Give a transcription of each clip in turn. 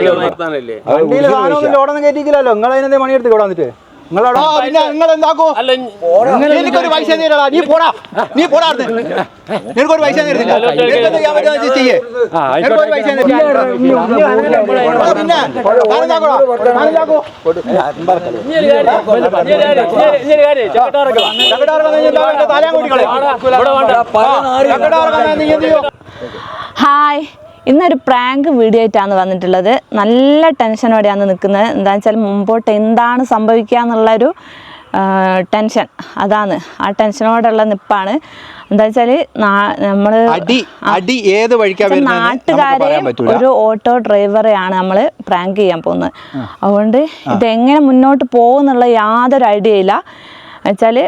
വണ്ടിയിൽ കയറ്റിക്കില്ലല്ലോ നിങ്ങൾ അതിനെന്തേ മണിയെടുത്ത് ഇവിടെ വന്നിട്ട് നിങ്ങളവിടെ പിന്നെ നിങ്ങൾ എന്താക്കോ അല്ല എനിക്കൊരു പൈസ തരടാ നീ പോടാ നീ പോടാ. നിനക്കൊരു പൈസ തരുന്നില്ല ചെയ്യ്. നിനക്കൊരു പൈസ പിന്നെ? ഹായ് ഇന്നൊരു പ്രാങ്ക് വീഡിയോ ആയിട്ടാണ് വന്നിട്ടുള്ളത്. നല്ല ടെൻഷനോടെയാണ് നിൽക്കുന്നത്. എന്താണെന്ന് വെച്ചാൽ മുമ്പോട്ട് എന്താണ് സംഭവിക്കുക എന്നുള്ളൊരു ടെൻഷൻ അതാണ്. ആ ടെൻഷനോടുള്ള നിപ്പാണ്. എന്താ വരുന്നത്? നമുക്ക് നാട്ടുകാരെ ഒരു ഓട്ടോ ഡ്രൈവറെയാണ് നമ്മൾ പ്രാങ്ക് ചെയ്യാൻ പോകുന്നത്. അതുകൊണ്ട് ഇതെങ്ങനെ മുന്നോട്ട് പോകുന്നുള്ള യാതൊരു ഐഡിയ ഇല്ല. വെച്ചാൽ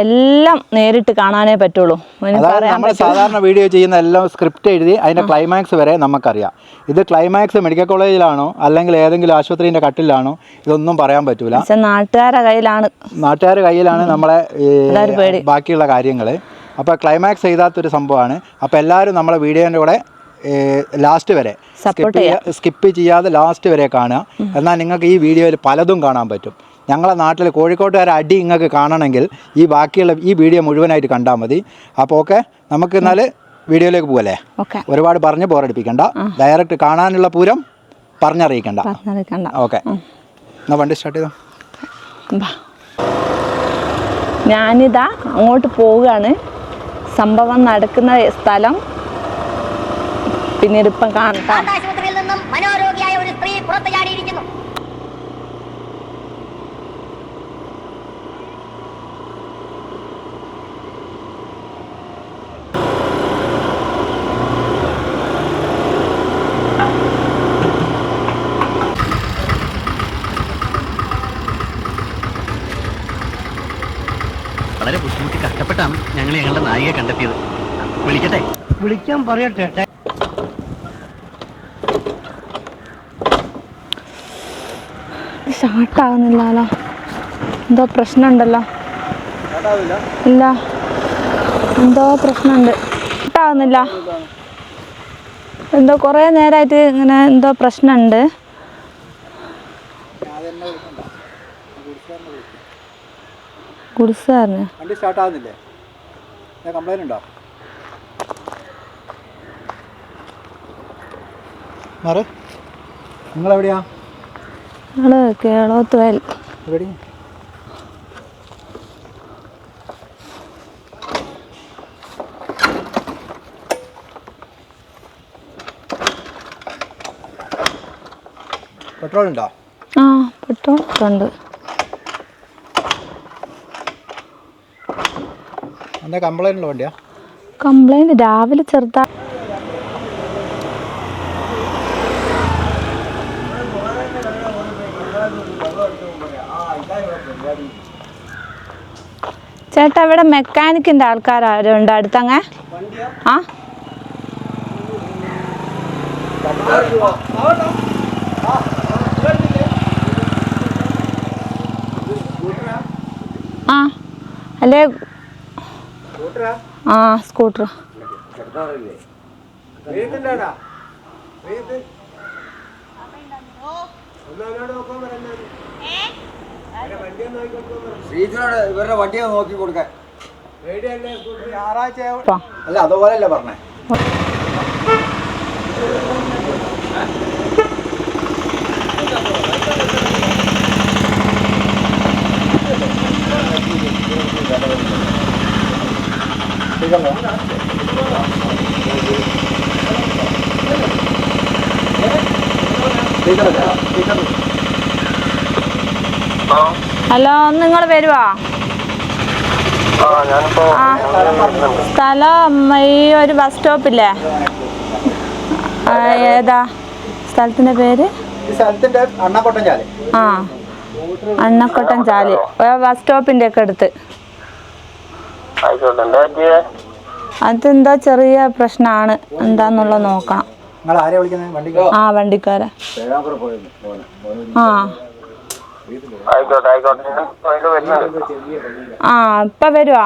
എല്ലാം നേരിട്ട് കാണാനേ പറ്റുള്ളൂ. നമ്മൾ സാധാരണ വീഡിയോ ചെയ്യുന്ന എല്ലാം സ്ക്രിപ്റ്റ് എഴുതി അതിന്റെ ക്ലൈമാക്സ് വരെ നമുക്കറിയാം. ഇത് ക്ലൈമാക്സ് മെഡിക്കൽ കോളേജിലാണോ അല്ലെങ്കിൽ ഏതെങ്കിലും ആശുപത്രിന്റെ കട്ടിലാണോ ഇതൊന്നും പറയാൻ പറ്റൂല. നാട്ടുകാരുടെ കയ്യിലാണ്. നാട്ടുകാരുടെ കയ്യിലാണ് നമ്മളെ. ബാക്കിയുള്ള കാര്യങ്ങൾ. അപ്പോൾ ക്ലൈമാക്സ് ചെയ്താത്തൊരു സംഭവമാണ്. അപ്പോൾ എല്ലാവരും നമ്മളെ വീഡിയോന്റെ കൂടെ ലാസ്റ്റ് വരെ സ്കിപ്പ് ചെയ്യാതെ ലാസ്റ്റ് വരെ കാണുക. എന്നാൽ നിങ്ങൾക്ക് ഈ വീഡിയോയിൽ പലതും കാണാൻ പറ്റും. ഞങ്ങളെ നാട്ടിൽ കോഴിക്കോട്ടുകാരെ അടി നിങ്ങൾക്ക് കാണണമെങ്കിൽ ഈ ബാക്കിയുള്ള ഈ വീഡിയോ മുഴുവനായിട്ട് കണ്ടാൽ മതി. അപ്പോൾ ഓക്കെ നമുക്ക് എന്നാൽ വീഡിയോയിലേക്ക് പോകല്ലേ ഓക്കെ. ഒരുപാട് പറഞ്ഞ് ബോറടിപ്പിക്കണ്ട. ഡയറക്റ്റ് കാണാനുള്ള പൂരം പറഞ്ഞറിയിക്കണ്ട. ഓക്കെ. എന്നാൽ വണ്ടി സ്റ്റാർട്ട് ചെയ്തോ. ഞാനിതാ അങ്ങോട്ട് പോവുകയാണ്. സംഭവം നടക്കുന്ന സ്ഥലം പിന്നീട് ഇപ്പം കാണട്ടാം ആശുപത്രിയിൽ നിന്നും മനോരോഗിയായ ഒരു സ്ത്രീ പുറത്തു ചാടിയിരിക്കുന്നു. ഞങ്ങളുടെ കണ്ടെത്തിയത്. വിളിക്കട്ടെ? വിളിക്കാൻ പറയട്ടെ. സ്റ്റാർട്ടാകുന്നില്ലല്ലോ എന്തോ പ്രശ്നമുണ്ടല്ലോ. ഇല്ല. എന്തോ പ്രശ്നമുണ്ട്. സ്റ്റാർട്ടാകുന്നില്ല എന്തോ കുറേ നേരമായിട്ട് ഇങ്ങനെ എന്തോ പ്രശ്നമുണ്ട്. വണ്ടി സ്റ്റാർട്ട് ആകുന്നില്ലേ കംപ്ലൈന്റ് ഉണ്ടോ? മാറ്. നിങ്ങളെവിടെയാ? ഞങ്ങൾ കേളോത്ത് വയൽ എവിടെ പെട്രോൾ ഉണ്ടോ? ആ പെട്രോൾ ഉണ്ട്. എന്താ കംപ്ലൈന്റ് ഉള്ള വണ്ടിയാ? കംപ്ലൈന്റ് രാവിലെ ചെറുതാ ചേട്ടാ ഇവിടെ മെക്കാനിക്കിന്റെ ആൾക്കാരും ഉണ്ട് അടുത്തങ്ങ. ആ? ആ. അല്ലേ ആ സ്കൂട്ടർ ഇവരുടെ വണ്ടിയെ നോക്കി കൊടുക്കാൻ. അല്ല അതുപോലെയല്ല പറഞ്ഞേ? ഹലോ നിങ്ങൾ വരുവാ? സ്ഥലം ഈ ഒരു ബസ് സ്റ്റോപ്പില്ലേ? ഏതാ? സ്ഥലത്തിന്റെ പേര്? ആ അണ്ണക്കൊട്ടൻ ചാൽ ബസ് സ്റ്റോപ്പിന്റെ ഒക്കെ അടുത്ത്. അതെന്താ ചെറിയ പ്രശ്നമാണ് എന്താന്നുള്ള നോക്കാം. ആ വണ്ടിക്കാരെ. ആ. ആ ഇപ്പൊ വരുവാ?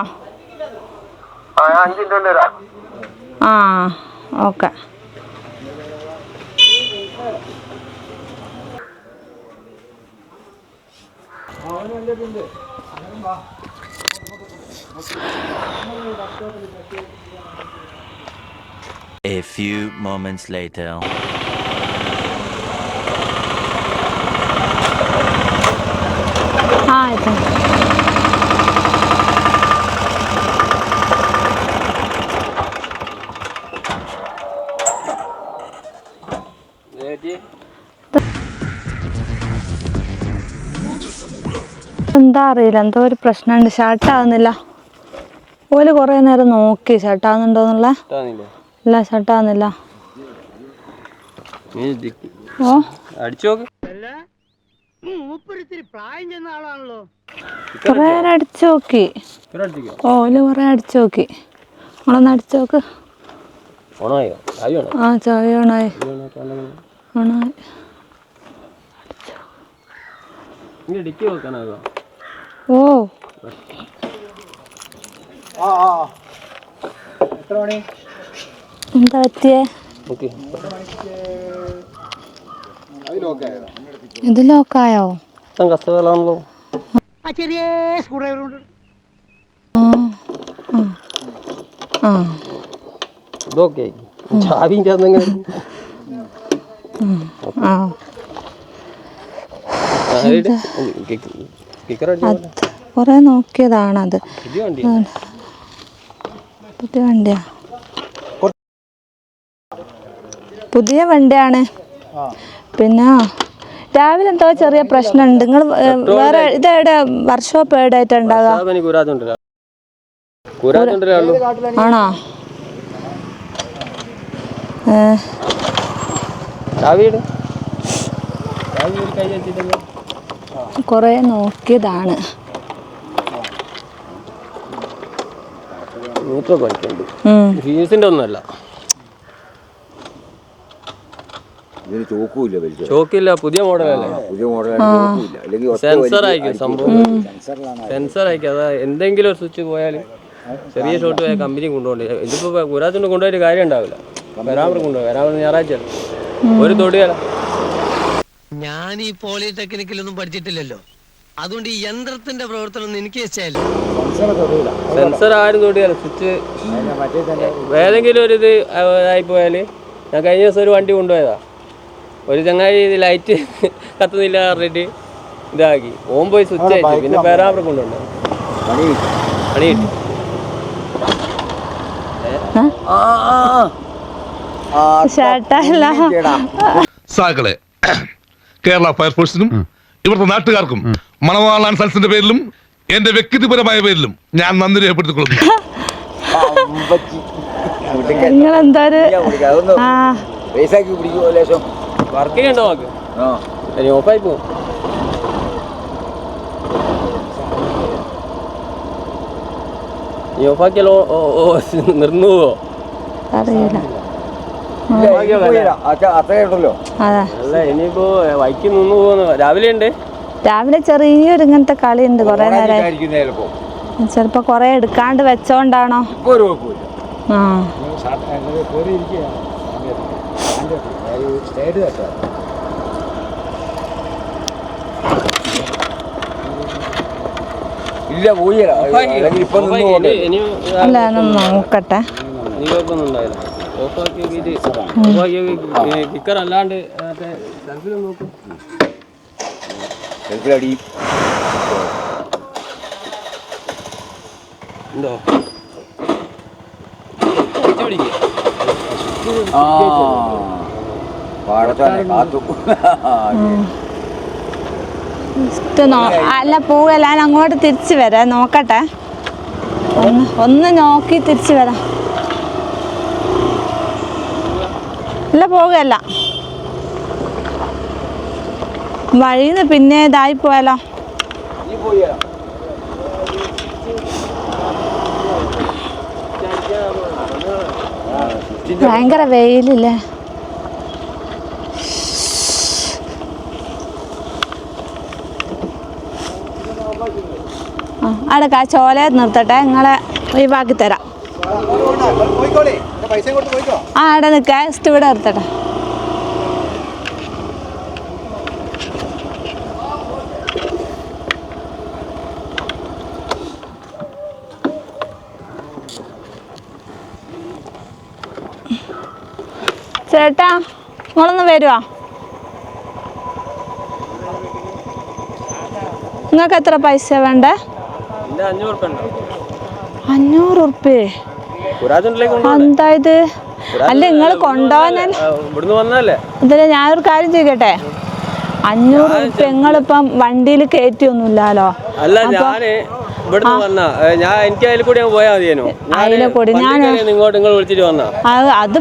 ആ ഓക്കെ. അവനും എന്റെ അങ്ങനെ വാ A few moments later. ആ ഇത് എന്താ അറിയില്ല എന്തോ ഒരു പ്രശ്നമുണ്ട്. ഷർട്ടാവുന്നില്ല ഓൽ കുറേ നേരം നോക്കി ഷർട്ടാവുന്നുണ്ടോ എന്നുള്ള? ഇല്ല ഷർട്ടാവുന്നില്ല ഓ? അടിച്ചു നോക്ക്. മൂപ്പരിത്തിരി പ്രായം ചെന്ന ആളാണല്ലോ. കുറേ നേരം അടിച്ചു നോക്കി. ഓൽ കുറേ അടിച്ചു നോക്കി. നമ്മളൊന്ന് അടിച്ചു നോക്ക്. ഓണായോ? ആയോ ആ ചായ ഓണായി. ഓണായി. ഇങ്ങനെ ഡിക്കി ഓ. എന്താ പറ്റിയേ? ഇത് ലോക്കായോ ആ ചെറിയ സ്ക്രൂ ഡ്രൈവർ കൊണ്ട് ആ ഇതൊക്കെ ആ കുറേ നോക്കിയതാണത്. പുതിയ വണ്ടി പുതിയ വണ്ടിയാ? പുതിയ വണ്ടിയാണ്. പിന്നെ രാവിലെ എന്തോ ചെറിയ പ്രശ്നമുണ്ട്. നിങ്ങൾ വേറെ ഇതെവിടെ വർക്ക്ഷോപ്പ് എവിടെ ആയിട്ട് ഉണ്ടാകുക സാധനം കൂരാത്തുണ്ടല്ലോ. കൂരാത്തുണ്ടല്ലോ ആണോ? കുറേ നോക്കിയതാണ്. പഠിക്കുന്നുണ്ട് ഉം. ഫീസിന്റെ ഒന്നുമല്ല. ചോക്കില്ല പുതിയ മോഡലല്ലേ പുതിയ ഒറ്റ സെൻസർ ആയിരിക്കും സംഭവം. സെൻസർ ആയിരിക്കും. അതാ എന്തെങ്കിലും ഒരു സ്വിച്ച് പോയാൽ ചെറിയ ഷോട്ട് പോയാൽ കമ്പനി കൊണ്ടുപോകണ്ടേ. ഇതിപ്പോ കുരാത്തുണ്ട് കൊണ്ടുപോയിട്ട് കാര്യം ഉണ്ടാവില്ല. വരാമർ കൊണ്ടുപോയി. വരാമർ ഞായറാഴ്ച ഒരു തൊടിയല്ല ഞാൻ ഈ പോളിടെക്നിക്കിലൊന്നും പഠിച്ചിട്ടില്ലല്ലോ. അതുകൊണ്ട് ഈ യന്ത്രത്തിന്റെ പ്രവർത്തനം ഒന്നും എനിക്ക് ഇഷ്ടമല്ല സെൻസർ ആരും തൊടിയല്ല. സ്വിച്ച് ഏതെങ്കിലും ഒരു ഇത് ആയിപ്പോയാൽ ഞാൻ കഴിഞ്ഞ ദിവസം ഒരു വണ്ടി കൊണ്ടുപോയതാ. ഒരു ചങ്ങായി ഇത് ലൈറ്റ് കത്തുന്നില്ല പറഞ്ഞിട്ട് ഇതാക്കി. ഓം പോയി സ്വിച്ച് അയച്ചു. പിന്നെ പേരാമ്പ്ര കൊണ്ടുണ്ട് പണി കിട്ടി. സാക്കളെ കേരള ഫയർഫോഴ്സിനും ഇവിടുത്തെ നാട്ടുകാർക്കും മണവാളാൻ സൽസിന്റെ പേരിലും എന്റെ വ്യക്തിപരമായ പേരിലും ഞാൻ നന്ദി രേഖപ്പെടുത്തിക്കൊള്ളുന്നു. നിങ്ങളെന്തോ ഒരു അതൊന്ന് ആ. പൈസക്ക് പിടിക്കുമോ ലേശം വർക്ക് ചെയ്യണ്ടോ നമുക്ക്? ആ. ഇനി ഓഫായി പോകും ഓഫാക്കിയാലോ ഓ ഓ നിർന്നു പോവോ അറിയില്ല അത്ര- ഉണ്ടല്ലോ. അല്ല ഇനിയിപ്പോ വൈക്ക് നിന്നു പോകുന്നു രാവിലെ ഉണ്ട്. രാവിലെ ചെറിയൊരു ഇങ്ങനത്തെ കളി ഉണ്ട് കൊറേ നേരം. ചിലപ്പോ. കൊറേ എടുക്കാണ്ട് വെച്ചോണ്ടാണോ? ആ. അല്ല നോക്കട്ടെ. ഓഫാക്കി കിക്കർ അല്ലാണ്ട് നോക്കും. ഗൾഫിലടി എന്തോ. ആ പാടത്താനെ കാത്തു. അല്ല പോവല്ല ഞാൻ അങ്ങോട്ട് തിരിച്ചു വരാ നോക്കട്ടെ. ഒന്ന് ഒന്ന് നോക്കി തിരിച്ചു വരാം. അല്ല പോകുകയല്ല വഴിന്ന് പിന്നെ ഇതായി പോയാലോ? ഭയങ്കര വെയിലില്ലേ? അവിടെ ചോല നിർത്തട്ടെ നിങ്ങളെ ഒഴിവാക്കി തരാം. ആ അവിടെ നിൽക്കാം ഇവിടെ നിർത്തട്ടെ. ചേട്ടാ നിങ്ങളൊന്ന് വരുവാ? നിങ്ങൾക്ക് എത്ര പൈസ വേണ്ടേ? അഞ്ഞൂറ് ഉറുപ്പേ എന്തായത് അല്ല നിങ്ങൾ കൊണ്ടുപോകാൻ ഇതിൽ ഞാനൊരു കാര്യം ചെയ്യട്ടെ അഞ്ഞൂറ് ഉറുപ്പ നിങ്ങളിപ്പം വണ്ടിയിൽ കയറ്റിയൊന്നുമില്ലല്ലോ അല്ല ഞാൻ ഇവിടുന്ന് വന്ന. ഞാൻ എനിക്ക് അതിൽ കൂടി അങ്ങ് പോയാൽ മതിയേനു. അതിലെ കൂടി. ഞാൻ ഇങ്ങോട്ട് നിങ്ങൾ വിളിച്ചിട്ട് വന്ന. അത് അത്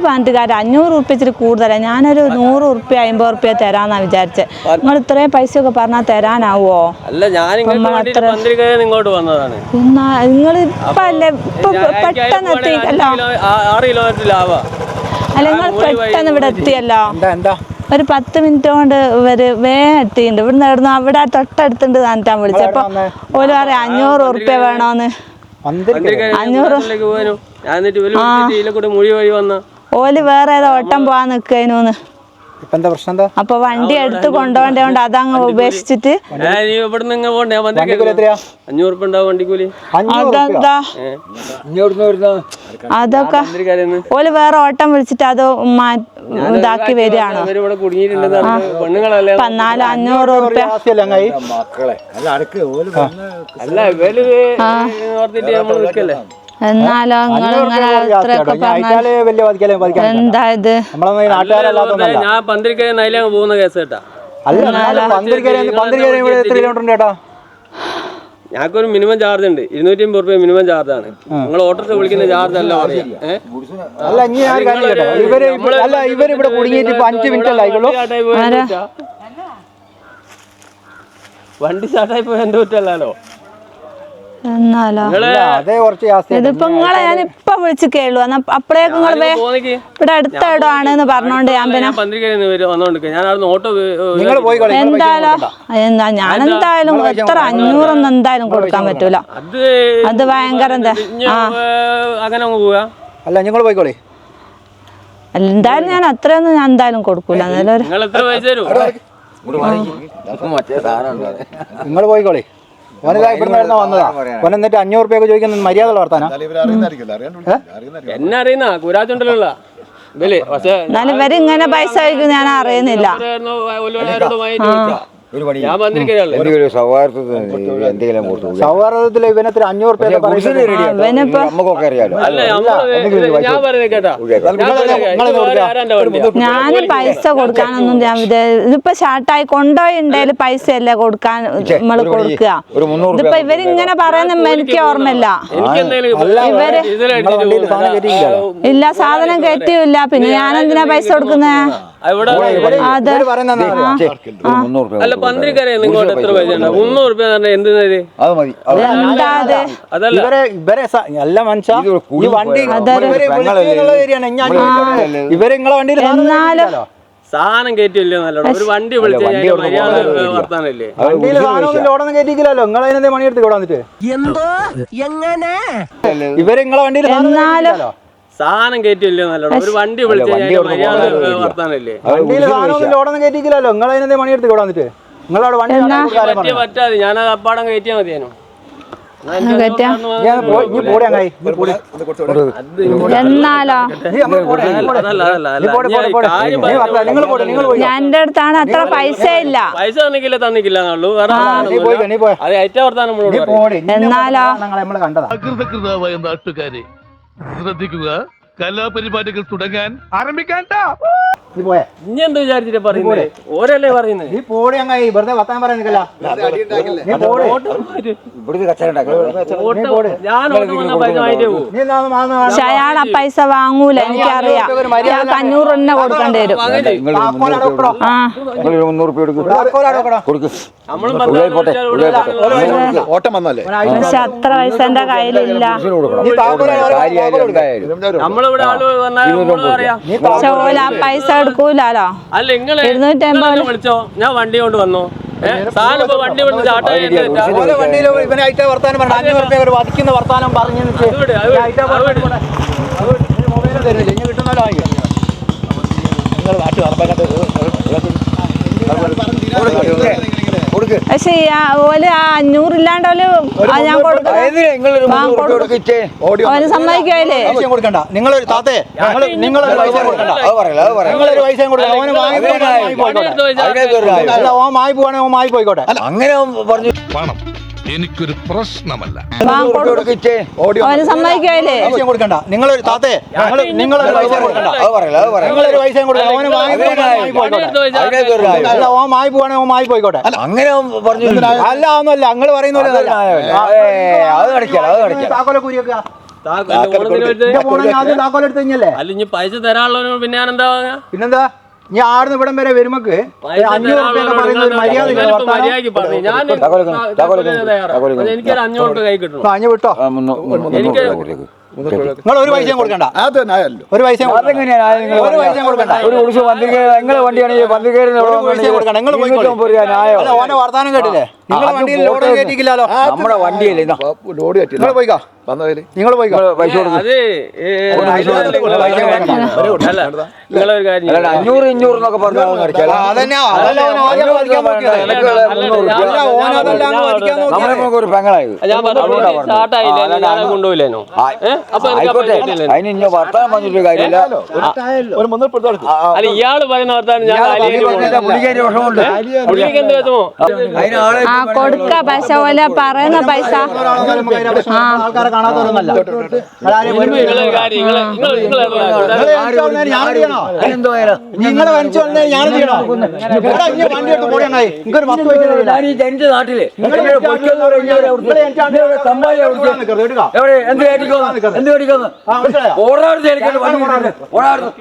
അഞ്ഞൂറ് ഉറുപ്പ്യ ഇച്ചിരി കൂടുതലാണ് ഞാനൊരു നൂറ് ഉറുപ്പ്യ അമ്പത് ഉറുപ്പ്യ തരാന്നാ വിചാരിച്ചത് നിങ്ങൾ ഇത്രയും പൈസ ഒക്കെ പറഞ്ഞാൽ തരാനാവോ? അല്ല ഞാൻ ഇങ്ങോട്ട് വന്നതാണ്. നിങ്ങൾ ഇപ്പൊ അല്ലേ ഇപ്പൊ പെട്ടെന്ന് ആറ് കിലോമീറ്റർ ലാഭാ. അല്ല നിങ്ങൾ പെട്ടെന്ന് ഇവിടെ എത്തിയല്ലോ. എന്താ എന്താ? ഒരു പത്ത് മിനിറ്റ് കൊണ്ട് ഇവർ വേഗം എത്തിയിട്ടുണ്ട്. ഇവിടെ നിന്ന് അവിടെ തൊട്ടടുത്തുണ്ട് താനിട്ടാൻ വിളിച്ചപ്പോ ഓൽ പറയാം അഞ്ഞൂറ് ഉറുപ്പ്യ വേണോന്ന്. അഞ്ഞൂറ് ഓൽ വേറെ ഏതോ ഓട്ടം പോവാൻ നിക്കുന്നു അപ്പൊ വണ്ടി എടുത്ത് കൊണ്ടുപോകേണ്ടതുകൊണ്ട് അതങ്ങ് ഉപേക്ഷിച്ചിട്ട് അതൊക്കെ ഓൽ വേറെ ഓട്ടം വിളിച്ചിട്ട് അത് മാ- ഇതാക്കി വരികയാണോ? ഇവർ ഇവിടെ കുടുങ്ങിയിട്ടുണ്ട്. പെണ്ണുങ്ങളല്ലേ? ഇപ്പൊ എന്നാലും അഞ്ഞൂറ് ഒരു അങ്ങായി? മക്കളെ അല്ല അടക്ക് ഓൽ വന്ന് അല്ല ഇവർ ഓർത്തിട്ട് നമ്മൾ നിൽക്കല്ലേ എന്നാലോ നിങ്ങൾ ഇങ്ങനെ പറഞ്ഞാൽ ബാധിക്കാൻ എന്താ ഇത്? ഞാൻ പന്തിരിക്കൽ നൈലങ്ങ് പോകുന്ന കേസ് കേട്ടാ? അല്ല എത്ര കിലോമീറ്റർ ഉണ്ട് ചേട്ടാ ഞങ്ങൾക്കൊരു മിനിമം ചാർജ് ഉണ്ട്. ഇരുന്നൂറ്റി അമ്പത് റുപ്യ മിനിമം ചാർജ് ആണ് നിങ്ങൾ ഓട്ടോറിക്ഷ വിളിക്കുന്ന ചാർജ് അല്ല അല്ല ഇനി ഞാൻ ഒരു കാര്യം കേട്ടോ. ഇവർ അല്ല ഇവർ ഇവിടെ കുടുങ്ങിയിട്ട് ഇപ്പൊ അഞ്ച് മിനിറ്റ് വണ്ടി സ്റ്റാർട്ടായി പോയ എന്റെ കുറ്റല്ലോ എന്നാലോ? ഇതിപ്പോ നിങ്ങളെ ഞാൻ ഇപ്പൊ വിളിച്ച് കേളു അപ്പഴേക്കും ഇവിടെ അടുത്ത ഇടമാണ് പറഞ്ഞോണ്ട് ഞാൻ പിന്നെ എന്തായാലോ. എന്താ? ഞാൻ എന്തായാലും എത്ര അഞ്ഞൂറൊന്നും എന്തായാലും കൊടുക്കാൻ പറ്റൂല. അത് ഭയങ്കര എന്താ? ആ. അങ്ങനെ അല്ല നിങ്ങൾ പോയിക്കോളെ എന്തായാലും ഞാൻ അത്രയൊന്നും ഞാൻ എന്തായാലും കൊടുക്കൂല. നിങ്ങൾ പോയിക്കോളെ ഓനിതാ ഇവിടുന്ന് വന്നതാ. ഓൻ എന്നിട്ട് അഞ്ഞൂറ് റുപ്യൊക്കെ ചോദിക്കുന്നത് മര്യാദ വർത്താനാ എന്നെ അറിയുന്ന? കുരാച്ചുണ്ടല്ലോ എന്നാലും ഇവർ ഇങ്ങനെ പൈസ ചോദിക്കും ഞാൻ അറിയുന്നില്ല. ഒരു പണി ഞാൻ പന്തിരിക്കല്ലേ എന്തെങ്കിലും സൗഹാർദ്ദത്തിന് എന്തെങ്കിലും കൊടുത്തു. സൗഹാർദ്ദത്തിൽ ഇവനത്ര അഞ്ഞൂറ് ഇവനിപ്പോ നമുക്കൊക്കെ അറിയാലോ. അല്ല ഞാൻ പറയുന്നത് കേട്ടാ. ഞാൻ പൈസ കൊടുക്കാനൊന്നും ഞാൻ ഇതിപ്പോ ഷാർട്ടായി കൊണ്ടുപോയി ഉണ്ടെങ്കിൽ പൈസ അല്ലേ കൊടുക്കാൻ നമ്മൾ കൊടുക്കുക? ഒരു ഇതിപ്പോ ഇവരിങ്ങനെ പറയുന്ന എനിക്ക് ഓർമ്മയില്ല ഇവർ ഇല്ല സാധനം കയറ്റിയില്ല. പിന്നെ ഞാൻ എന്തിനാ പൈസ കൊടുക്കുന്നേ? അതെ? ഒരു അല്ല പന്തിരിക്കരെ നിങ്ങോട്ട് എത്ര പൈസ ഉണ്ട് മുന്നൂറ് റുപ്യ പറഞ്ഞാൽ എന്തിനാ ഇത് അത് മതി. അത് എന്താ അത്? അതല്ല. ഇവരെ ഇവരെ സ- അല്ല മനുഷ്യ ഈ വണ്ടി. ഇവർ വിളിച്ച്. ഞാൻ ചോദിച്ചോട്ടെ. ഇവർ നിങ്ങളെ വണ്ടിയിൽ സാധനം എന്നാലും-. സാധനം കയറ്റില്ലേ നല്ലോണം. ഒരു വണ്ടി വിളിച്ചു വണ്ടി കഴിഞ്ഞാൽ അവിടുന്ന് മര്യാദ പോകാൻ പറ്റില്ല. വർത്താനല്ലേ? അത് വണ്ടിയിൽ സാധനം ഒന്നും ലോഡൊന്നും കയറ്റിക്കില്ലല്ലോ നിങ്ങൾ അതിനെന്തേ പണിയെടുത്ത് ഇവിടെ വന്നിട്ട്? എന്തോ? എങ്ങനെ? ഇവർ നിങ്ങളെ വണ്ടിയിൽ സാധനം എന്നാലും- കയറ്റിയില്ലല്ലോ. സാധനം കയറ്റില്ലേ നല്ലോണം. ഒരു വണ്ടി വിളിച്ച് വണ്ടി കഴിഞ്ഞാൽ അവിടുന്ന് മര്യാദ പോകാൻ പറ്റില്ല. വർത്താനല്ലേ? അത് വണ്ടിയിൽ ഉരുൾ സാധനം ഒന്നും വീശാ. ലോഡൊന്നും കയറ്റിക്കില്ലല്ലോ നിങ്ങൾ അതിനെന്തേ പണിയെടുത്ത് ഇവിടെ വന്നിട്ട്? നിങ്ങളവിടെ വണ്ടി പറ്റാതെ. ഞാൻ അപ്പാടം കയറ്റിയാൽ മതിയാനോ എന്നാലോ? എന്റെ അടുത്താണ് അത്ര പൈസ ഇല്ല. പൈസ തന്നിക്കില്ല തന്നിക്കില്ല എന്നാലോ? ഞങ്ങൾ നമ്മളെ കണ്ടതാ. അകൃതകൃതമായ നാട്ടുകാരെ ശ്രദ്ധിക്കുക. കലാപരിപാടികൾ തുടങ്ങാൻ ആരംഭിക്കാൻ നീ പോയെ ഇനി എന്ത് വിചാരിച്ചിട്ട് പറയുന്നത് ഓരല്ലേ പറയുന്നത് നീ പോടി വെറുതെ വർത്താൻ പൈസ അയാൾ ആ വാങ്ങൂല എനിക്കറിയാം ഞാൻ അഞ്ഞൂറ് തന്നെ കൊടുക്കേണ്ടി വരും പക്ഷെ അത്ര പൈസ എന്റെ കയ്യിലില്ല പക്ഷെ ഓല ആ പൈസ എടുക്കൂലോ ഇരുന്നൂറ്റി അമ്പത് ഞാൻ വണ്ടി കൊണ്ട് വന്നു വണ്ടി കൊണ്ട് വർത്താനം പറഞ്ഞ വർത്താനം കിട്ടുന്നല്ലോ നിങ്ങൾ നാട്ടിൽ കൊടുക്ക്. ആ ഓൽ ഞാൻ കൊടുക്കും. കൊടുക്കണ്ട. നിങ്ങളൊരു താത്തേ നിങ്ങളൊരു പൈസ കൊടുക്കണ്ട. അത് പറയല അത് നിങ്ങളൊരു കൊടുക്കണ്ട. ഓൻ മായി ഓൻ മായി പോയിക്കോട്ടെ. അങ്ങനെ പറഞ്ഞു. പണം. എനിക്കൊരു പ്രശ്നമല്ല കൊടുക്കണ്ട നിങ്ങളൊരു താത്തേ നിങ്ങൾ നിങ്ങളൊരു പൈസ കൊടുക്കണ്ട അത് പറയല്ല അത് പറയല നിങ്ങളൊരു പൈസയും കൊടുക്കണ്ട ഓന് വാങ്ങി അതിനകത്ത് മായി പോയിക്കോട്ടെ പണിയെടുത്ത് പോയി അതിനകത്ത് ഒരു കാര്യം. അല്ല ഓൻ മായി പോവാണെ ഓൻ മായി പോയിക്കോട്ടെ അങ്ങനെ പറഞ്ഞു അല്ല ഒന്നുമല്ല നിങ്ങൾ പറയുന്ന പോലെ അത് അത് താക്കോലെ കൂരിയൊക്കെ കഴിഞ്ഞല്ലേ അല്ല ഇനി പൈസ തരാനുള്ളവന് പിന്നെ ഞാൻ എന്താ വാങ്ങാ പിന്നെന്താ ഞാൻ ആടുന്ന് ഇവിടം വരെ വരുമ്പക്ക് പൈസ അഞ്ഞൂറ് റുപ്യ തരാനുള്ളവനോട് പറയുന്ന നിങ്ങൾ മര്യാദ ഇല്ല, ഇപ്പൊ വർത്താനം. മര്യാദയ്ക്ക് പറഞ്ഞു ഞാൻ താക്കോൽ കൊണ്ട്, താക്കോൽ കൊണ്ട്, തയ്യാറാ. താക്കോൽ കൊണ്ട്. പക്ഷേ എനിക്കൊരു അഞ്ഞൂറ് രൂപ കൈ കിട്ടണം ആ, അഞ്ഞു വിട്ടോ എനിക്ക്. നിങ്ങൾ ഒരു പൈസയും കൊടുക്കണ്ട ഒരു പൈസയും കൊടുക്കണ്ട. അതെങ്ങനെയാ നിങ്ങൾ ഒരു? പൈസയും കൊടുക്കണ്ട ഒരു നിങ്ങളെ വണ്ടിയാണ് കൊടുക്കണ്ട നിങ്ങൾ പോയിക്കോളി. ന്യായം ഓനെ വർത്താനം കേട്ടില്ലേ നിങ്ങളെ അത് വണ്ടിയിൽ ലോഡ് കയറ്റിക്കില്ലല്ലോ നമ്മുടെ വണ്ടിയല്ലേ ലോഡ് നിങ്ങൾ പോയിക്കോ? നിങ്ങൾ പോയിക്കോ? പൈസ കൊടുക്ക്. അഞ്ഞൂറ് ഇഞ്ഞൂറ് എന്നൊക്കെ നമ്മളെ ഒരു പെങ്ങളായത് പറഞ്ഞു കൊണ്ടുപോയില്ലേനോ? ആയിക്കോട്ടെ. അതിന് ഇഞ്ഞോ വർത്താനം പറഞ്ഞിട്ട് കാര്യമില്ല. അല്ല ഇയാൾ പറയുന്ന വർത്താനം ഞാൻ കൊടുക്ക പക്ഷെ പോലെ പറയുന്ന പൈസ നിങ്ങളെ നിങ്ങളെ കാണിച്ചു ഞാൻ പൈസ എന്റെ നാട്ടിൽ എന്ത് കയറ്റിക്കോന്ന് എന്ത്? ഓടാടുത്ത്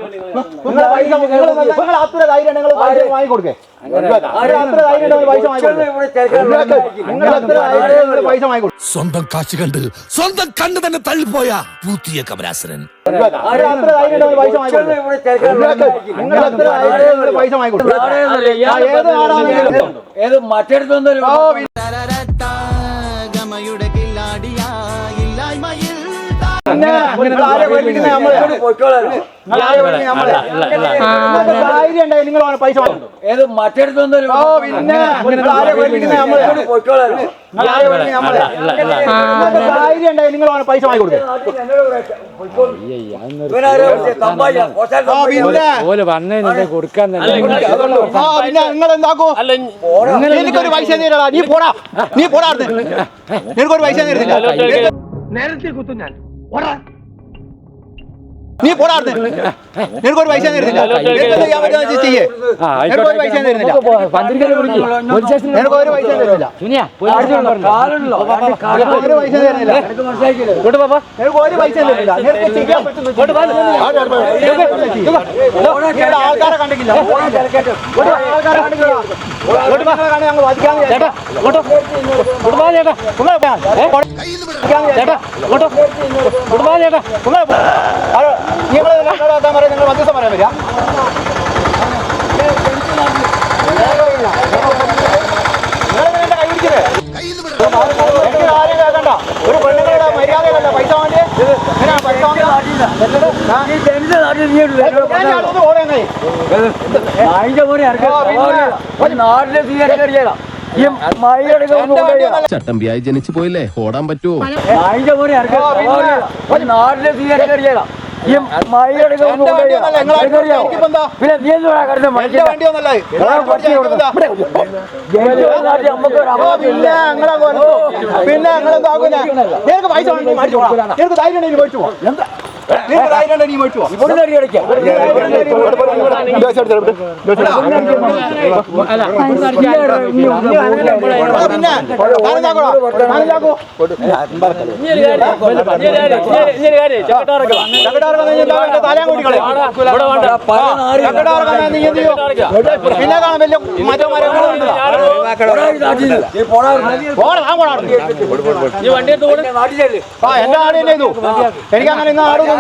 സ്വന്തം കാശ് കണ്ട് സ്വന്തം കണ്ണ് തന്നെ തള്ളിപ്പോയ പൂത്തിയ കമലാസനൻ ഏത് അത്ര നിങ്ങൾ പൈസ വാങ്ങിക്കൊടുക്കേ ഏത് മറ്റടുത്തൊന്നും ഓ പിന്നെ നിങ്ങൾ പൈസ ആ പിന്നെ ആ പിന്നെ നിങ്ങൾ എന്താക്കോ അല്ല എനിക്കൊരു പൈസ നീ പോടാ നീ പോടാ നിനക്കൊരു പൈസ തരുന്നില്ല നേരത്തെ കുത്തും ഞാൻ ஓடுறேன் നീ പോടാ അടുത്ത് നിനക്കൊരു പൈസ തരുന്നില്ല. നിനക്ക് ചെയ്യാൻ പറ്റുന്ന ചെയ്യേ. നിനക്കൊരു പൈസ തരുന്നില്ല. നിനക്കൊരു പൈസ തരുന്നില്ല. ഒരു പൈസ തരുന്നില്ല. നിനക്ക് ഒരു പൈസ തരുന്നില്ല. നിനക്ക് ചെയ്യാൻ പറ്റുന്ന ഇവിടെ ആൾക്കാരെ കണ്ടിട്ടില്ല. ഇവിടെ ആൾക്കാരെ കണ്ടിട്ടില്ല. ഇവിടെ മക്കളെ കാണി ഞങ്ങൾ വധിക്കാന്ന് ചേട്ടാ ചേട്ടാ. നിങ്ങൾ രണ്ടാമത്തെ പറയാം നിങ്ങൾ മധ്യസ്ഥം പറയാൻ വരിക. ഒരു പെണ്ണുങ്ങളുടെ മര്യാദയല്ല പൈസ നാട്ടിലെ ചട്ടമ്പിയായി ജനിച്ചു പോയില്ലേ? ഓടാൻ പറ്റുമോ നാട്ടിലെ സ്വീകരിക്കറിയാം ഈ മൈയുടെ പിന്നെ നീ കരുതുന്നത് പിന്നെ നിനക്ക് പൈസ മേടിച്ചു നിനക്ക് ധൈര്യം മേടിച്ചു പോകാം പിന്നെ കാണാൻ വലിയ വണ്ടി എടുത്ത് എനിക്ക് അങ്ങനെ ഇന്ന് നാടൊന്നുമില്ല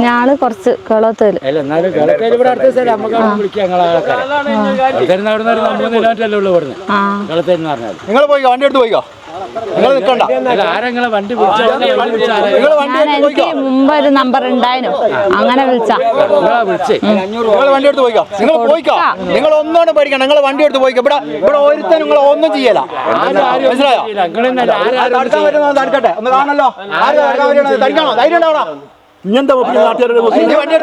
ഞാൾ കുറച്ച് കേളോത്തൽ നിങ്ങൾ പോയിക്കോ വണ്ടി എടുത്ത് പോയിക്കോ. നിങ്ങൾ നിൽക്കണ്ട ആരെങ്കിലും വണ്ടി പിടിച്ചോ നിങ്ങൾ വണ്ടി ഞാൻ എനിക്ക് മുമ്പ് ഒരു നമ്പർ ഉണ്ടായിരുന്നു അങ്ങനെ വിളിച്ച വിളിച്ചേ നിങ്ങൾ വണ്ടി എടുത്ത് പോയിക്കോ നിങ്ങൾ പോയിക്കോ നിങ്ങൾ ഒന്നും പേടിക്കണം നിങ്ങൾ വണ്ടി എടുത്ത് പോയിക്കോ ഇവിടെ ഇവിടെ ഒരുത്തൻ നിങ്ങൾ ഒന്നും ചെയ്യല മനസ്സിലായോ തടുക്കാൻ പറ്റുന്ന തടുക്കട്ടെ ഒന്ന് കാണല്ലോ ആര് തടുക്കാൻ പറ്റണത് തടിക്കണോ ധൈര്യം ഉണ്ടാവണോ ഇങ്ങനത്തെ നാട്ടുകാരുടെ നീ വണ്ടി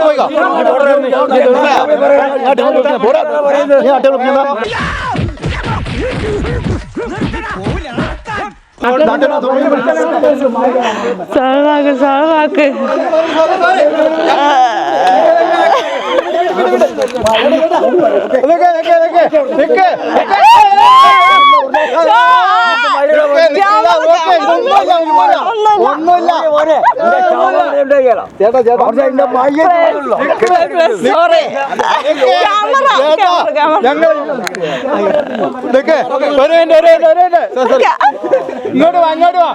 എടുത്ത് പോയിക്കോ സഹവാക്ക് സഹവാക്ക് നിക്ക്, നിക്ക്, നിക്ക്, നിക്ക്, നിക്ക്. ഒന്നുമില്ല ചേട്ടാ ചേട്ടാ. ഇങ്ങോട്ട് വാ ഇങ്ങോട്ട് വാ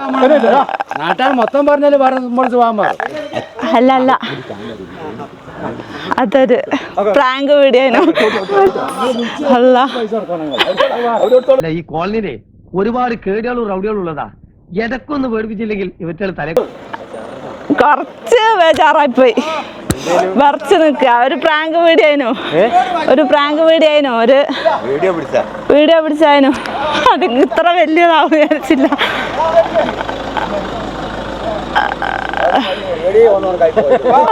മൊത്തം പറഞ്ഞാൽ പാടും അല്ല അല്ല അതൊരു പ്രാങ്ക് വീഡിയോ അല്ല. ഈ കോളനിയിലെ ഒരുപാട് കേടുകളും റൗഡികളും ഉള്ളതാ. എടക്കൊന്ന് പേടിപ്പിച്ചില്ലെങ്കിൽ ഇവറ്റകൾ തല കുറച്ച് ബേജാറായിപ്പോയി. വറച്ച് നിൽക്കുക. ഒരു പ്രാങ്ക് വീഡിയോ ഒരു പ്രാങ്ക് വീഡിയോ ഒരു വീഡിയോ പിടിച്ചായിരുന്നു. അത് ഇത്ര വലിയതാവും വിചാരിച്ചില്ല.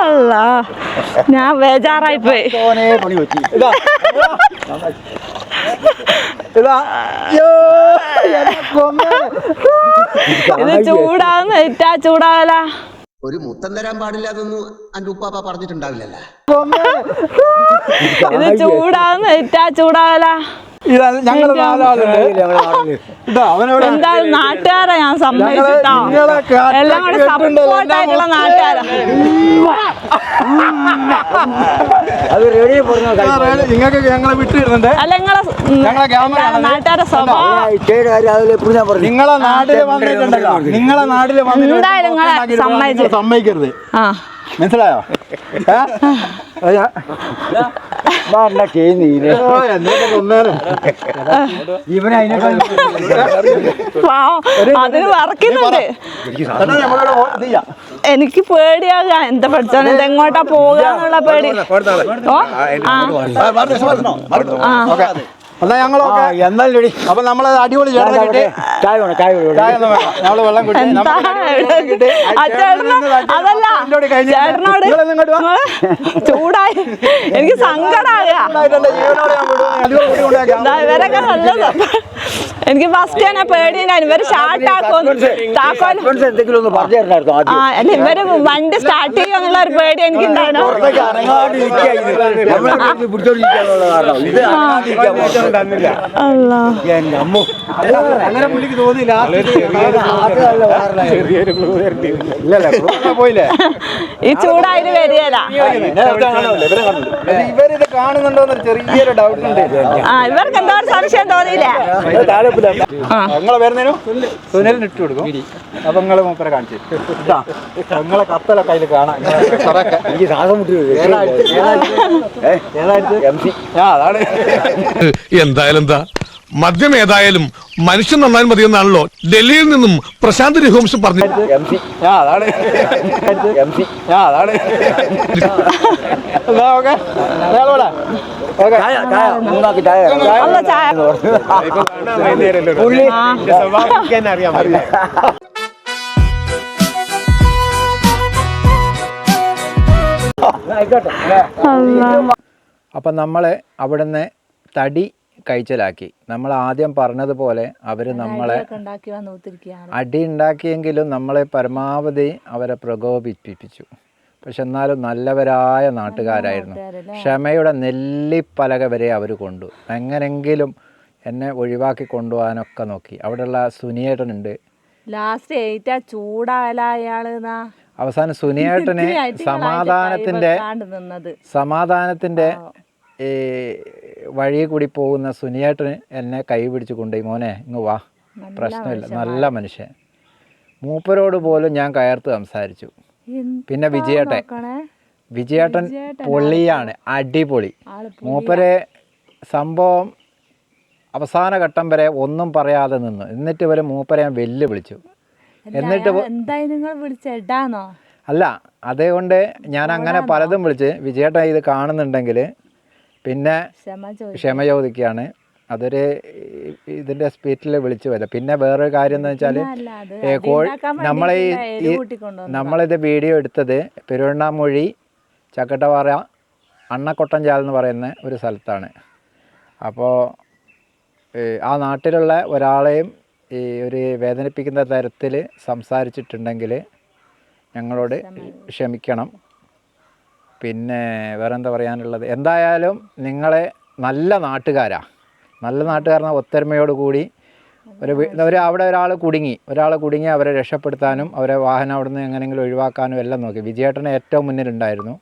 അല്ല ഞാൻ ബേജാറായി പോയി ഇതാ. ചൂടാവുന്ന ഇറ്റാ ചൂടാവല. ഒരു മുത്തം തരാൻ പാടില്ല അതൊന്നും അന്റെ ഉപ്പാപ്പ പറഞ്ഞിട്ടുണ്ടാവില്ലല്ലോ. ഇത് ചൂടാന്ന് ഇറ്റാ ചൂടാവല. ഞങ്ങൾ നാലാളുണ്ട്. ഇതാ അവനോട് എന്തായാലും നാട്ടുകാരെ ഞാൻ സമ്മതിച്ചിട്ടോ നിങ്ങളെ കാറ്റ് എല്ലാം കൂടെ കേട്ടിട്ടുണ്ടല്ലോ, സപ്പോർട്ട് ആയിട്ടുള്ള നാട്ടുകാരാ നിങ്ങൾക്ക് ഞങ്ങളെ വിട്ടിരുന്നുണ്ട് അല്ല നിങ്ങളെ. നാട്ടുകാരെ സ്വഭാവം? നിങ്ങളെ നാട്ടിൽ വന്നിട്ടുണ്ടല്ലോ. നിങ്ങളെ നാട്ടിൽ വന്നിട്ടുണ്ടെങ്കിൽ സമ്മതിക്കരുത്. ആ. മനസ്സിലായോ അതിന് വറക്കുന്നുണ്ട്. എനിക്ക് പേടിയാകുക എന്താ പഠിച്ചാൽ ഇത് എങ്ങോട്ടാ പോകുക എന്നുള്ള പേടി ഓ ആ. എന്നാ ഞങ്ങളൊക്കെ അപ്പൊ നമ്മളത് അടിപൊളി ചേട്ടനെ കിട്ടി. ചായ വേണം ചായ ഞങ്ങൾ വെള്ളം കുടി എന്താ നമുക്ക് വെള്ളം കിട്ടി. അതല്ല ചേട്ടനോട് ഇങ്ങോട്ട് വാ. ചൂടായി. എനിക്ക് സങ്കടാകുക ഇവരൊക്കെ നല്ലത്. എനിക്ക് ഫസ്റ്റ് തന്നെ പേടിയുണ്ടായിരുന്നു ഇവർ ഷാർട്ടാക്കും താക്കോൽ എന്തെങ്കിലും ഒന്ന് ആദ്യം. ആ അല്ല ഇവർ വണ്ടി സ്റ്റാർട്ട് ചെയ്യുമെന്നുള്ള ഒരു പേടി എനിക്ക് ഈ ചൂടായിട്ട് വരികയില്ല ഇവരിത് ചെറിയൊരു ഡൗട്ട് ഉണ്ട്. ആ ഇവർക്ക് എന്തോ ഒരു സംശയം തോന്നിയില്ലേ. നിങ്ങളെ വരുന്നതിനും സുനിലിന് ഇട്ട് കൊടുക്കും. അപ്പൊ നിങ്ങളെ മൂപ്പരെ കാണിച്ചു നിങ്ങളെ കത്തല കയ്യിൽ കാണാം. എനിക്ക് ശ്വാസം മുട്ടി ഏതായിട്ട് അതാണ്. എന്തായാലും എന്താ? മദ്യം ഏതായാലും മനുഷ്യൻ നന്നായി മതിയെന്നാണല്ലോ ഡൽഹിയിൽ നിന്നും പ്രശാന്ത് രഘുവംശം പറഞ്ഞു. അപ്പം നമ്മളെ അവിടുന്ന് തടി കഴിച്ചലാക്കി. നമ്മൾ ആദ്യം പറഞ്ഞതുപോലെ അവർ നമ്മളെ അടി ഉണ്ടാക്കിയെങ്കിലും നമ്മളെ പരമാവധി അവരെ പ്രകോപിപ്പിച്ചു പക്ഷെ എന്നാലും നല്ലവരായ നാട്ടുകാരായിരുന്നു. ക്ഷമയുടെ നെല്ലിപ്പലക വരെ അവർ കൊണ്ടു. എങ്ങനെങ്കിലും എന്നെ ഒഴിവാക്കി കൊണ്ടുപോകാനൊക്കെ നോക്കി. അവിടെയുള്ള സുനിയേട്ടനുണ്ട്. ലാസ്റ്റ് ഏറ്റ ചൂടായാല അവസാനം സുനിയേട്ടന് സമാധാനത്തിന്റെ സമാധാനത്തിന്റെ ഈ വഴിയിൽ കൂടി പോകുന്ന സുനിയേട്ടന് എന്നെ കൈ പിടിച്ച് കൊണ്ടുപോയി. മോനെ ഇങ്ങ് വാ. പ്രശ്നമില്ല. നല്ല മനുഷ്യൻ. മൂപ്പരോട് പോലും ഞാൻ കയർത്ത് സംസാരിച്ചു. പിന്നെ വിജയേട്ടൻ. വിജയേട്ടൻ പൊളിയാണ്. അടിപൊളി. മൂപ്പരെ സംഭവം അവസാന ഘട്ടം വരെ ഒന്നും പറയാതെ നിന്നു. എന്നിട്ട് വരെ മൂപ്പരെ ഞാൻ വെല്ലു വിളിച്ചു എന്നിട്ട് അല്ല അല്ല അതുകൊണ്ട് ഞാൻ അങ്ങനെ പലതും വിളിച്ച് വിജയേട്ടൻ ഇത് കാണുന്നുണ്ടെങ്കിൽ പിന്നെ ക്ഷമ ചോദിക്കുകയാണ് അതൊരു ഇതിന്റെ സ്പീറ്റിൽ വിളിച്ചു വരാം. പിന്നെ വേറെ കാര്യം എന്ന് വെച്ചാൽ കോഴി നമ്മളെ ഈ. നമ്മളിത് വീഡിയോ എടുത്തത് പെരുവണ്ണാമൊഴി ചക്കട്ടപാറ അണ്ണക്കൊട്ടഞ്ചാൽ എന്ന് പറയുന്ന ഒരു സ്ഥലത്താണ്. അപ്പോൾ ആ നാട്ടിലുള്ള ഒരാളെയും ഈ ഒരു വേദനിപ്പിക്കുന്ന തരത്തിൽ സംസാരിച്ചിട്ടുണ്ടെങ്കിൽ ഞങ്ങളോട് ക്ഷമിക്കണം. പിന്നെ വേറെ എന്താ പറയാനുള്ളത്? എന്തായാലും നിങ്ങളെ നല്ല നാട്ടുകാരാ. നല്ല നാട്ടുകാരന ഒത്തൊരുമയോട് കൂടി ഒരു ഒരു അവിടെ ഒരാൾ കുടുങ്ങി. ഒരാൾ കുടുങ്ങി അവരെ രക്ഷപ്പെടുത്താനും അവരെ വാഹനം അവിടെ നിന്ന് എങ്ങനെയെങ്കിലും ഒഴിവാക്കാനും എല്ലാം നോക്കി. വിജയേട്ടനെ ഏറ്റവും മുന്നിലുണ്ടായിരുന്നു.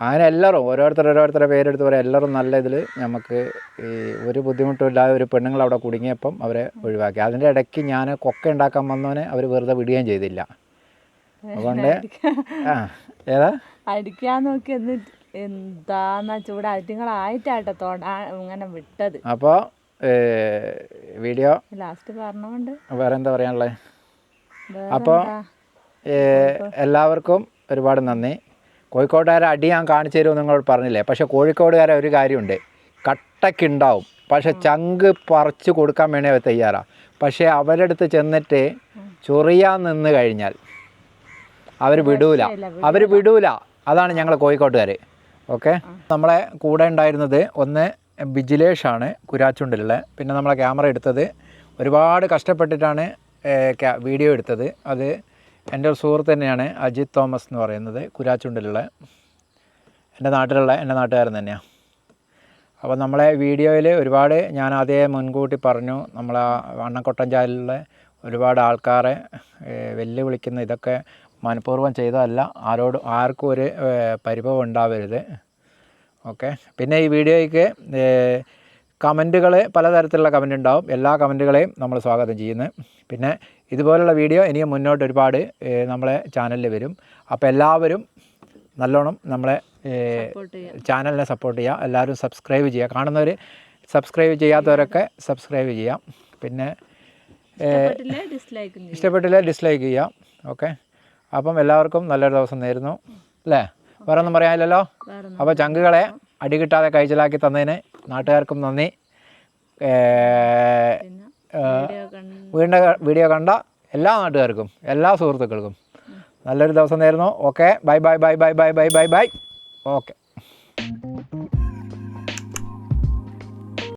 അങ്ങനെ എല്ലാവരും ഓരോരുത്തർ ഓരോരുത്തരുടെ പേരെടുത്ത് പറയാം. എല്ലാവരും നല്ല ഇതിൽ നമുക്ക് ഈ ഒരു ബുദ്ധിമുട്ടും ഇല്ലാതെ ഒരു പെണ്ണുങ്ങൾ അവിടെ കുടുങ്ങിയപ്പം അവരെ ഒഴിവാക്കി. അതിന്റെ ഇടയ്ക്ക് ഞാൻ കൊക്ക ഉണ്ടാക്കാൻ വന്നവനെ അവർ വെറുതെ വിടുകയും ചെയ്തില്ല. അതുകൊണ്ട് ആ ഏതാ? അടിക്കാൻ നോക്കി എന്നിട്ട് എന്താന്ന് ഇവിടെ അടിങ്ങളായിട്ടാട്ടോ തൊടാ ഇങ്ങനെ വിട്ടത്. അപ്പോൾ വീഡിയോ ലാസ്റ്റ് പറഞ്ഞോണ്ട്. വേറെ എന്താ പറയാനുള്ളത് അപ്പോൾ എല്ലാവർക്കും ഒരുപാട് നന്ദി. കോഴിക്കോട്ടുകാരെ അടി ഞാൻ കാണിച്ചു തരുമെന്ന് നിങ്ങളോട് പറഞ്ഞില്ലേ? പക്ഷെ കോഴിക്കോടുകാരെ ഒരു കാര്യമുണ്ട്. കട്ടക്കുണ്ടാവും. പക്ഷെ ചങ്ക് പറിച്ചു കൊടുക്കാൻ വേണേ അവർ തയ്യാറാണ് പക്ഷേ അവരുടെ അടുത്ത് ചെന്നിട്ട് ചൊറിയാൻ നിന്ന് കഴിഞ്ഞാൽ അവർ വിടൂല. അവർ വിടൂല. അതാണ് ഞങ്ങൾ കോഴിക്കോട്ടുകാർ ഓക്കെ? നമ്മളെ കൂടെ ഉണ്ടായിരുന്നത് ഒന്ന് ബിജിലേഷാണ് കുരാച്ചുണ്ടിലുള്ള. പിന്നെ നമ്മളെ ക്യാമറ എടുത്തത് ഒരുപാട് കഷ്ടപ്പെട്ടിട്ടാണ് വീഡിയോ എടുത്തത്. അത് എന്റെ ഒരു സുഹൃത്ത് തന്നെയാണ് അജിത് തോമസ് എന്ന് പറയുന്നത് കുരാച്ചുണ്ടിലുള്ള. എന്റെ നാട്ടിലുള്ള എന്റെ നാട്ടുകാരൻ തന്നെയാണ് അപ്പോൾ നമ്മളെ വീഡിയോയിൽ ഒരുപാട് ഞാൻ അതേ മുൻകൂട്ടി പറഞ്ഞു നമ്മളെ അണ്ണക്കൊട്ടഞ്ചാലിലുള്ള ഒരുപാട് ആൾക്കാരെ വെല്ലുവിളിക്കുന്ന ഇതൊക്കെ മനഃപൂർവം ചെയ്തതല്ല. ആരോട് ആർക്കും ഒരു പരിഭവം ഉണ്ടാവരുത്. ഓക്കെ? പിന്നെ ഈ വീഡിയോയ്ക്ക് കമന്റുകൾ പലതരത്തിലുള്ള കമന്റ് ഉണ്ടാവും എല്ലാ കമന്റുകളെയും നമ്മൾ സ്വാഗതം ചെയ്യുന്നു. പിന്നെ ഇതുപോലുള്ള വീഡിയോ ഇനിയും മുന്നോട്ട് ഒരുപാട് നമ്മളെ ചാനലിൽ വരും. അപ്പോൾ എല്ലാവരും നല്ലോണം നമ്മളെ ചാനലിനെ സപ്പോർട്ട് ചെയ്യുക എല്ലാവരും സബ്സ്ക്രൈബ് ചെയ്യുക. കാണുന്നവർ സബ്സ്ക്രൈബ് ചെയ്യാത്തവരൊക്കെ സബ്സ്ക്രൈബ് ചെയ്യാം. പിന്നെ ഇഷ്ടപ്പെട്ടില്ല ഡിസ്ലൈക്ക് ചെയ്യാം. ഓക്കെ? അപ്പം എല്ലാവർക്കും നല്ലൊരു ദിവസം നേരുന്നു. അല്ലേ? വേറെ ഒന്നും പറയാനില്ലല്ലോ അപ്പോൾ ചങ്കുകളെ അടി കിട്ടാതെ കൈചലാക്കി തന്നതിന് നാട്ടുകാർക്കും നന്ദി. ഏഹ്, വീഡിയോ കണ്ട എല്ലാ നാട്ടുകാർക്കും എല്ലാ സുഹൃത്തുക്കൾക്കും നല്ലൊരു ദിവസം നേരുന്നു. Okay. Bye bye bye bye bye bye bye bye. Okay.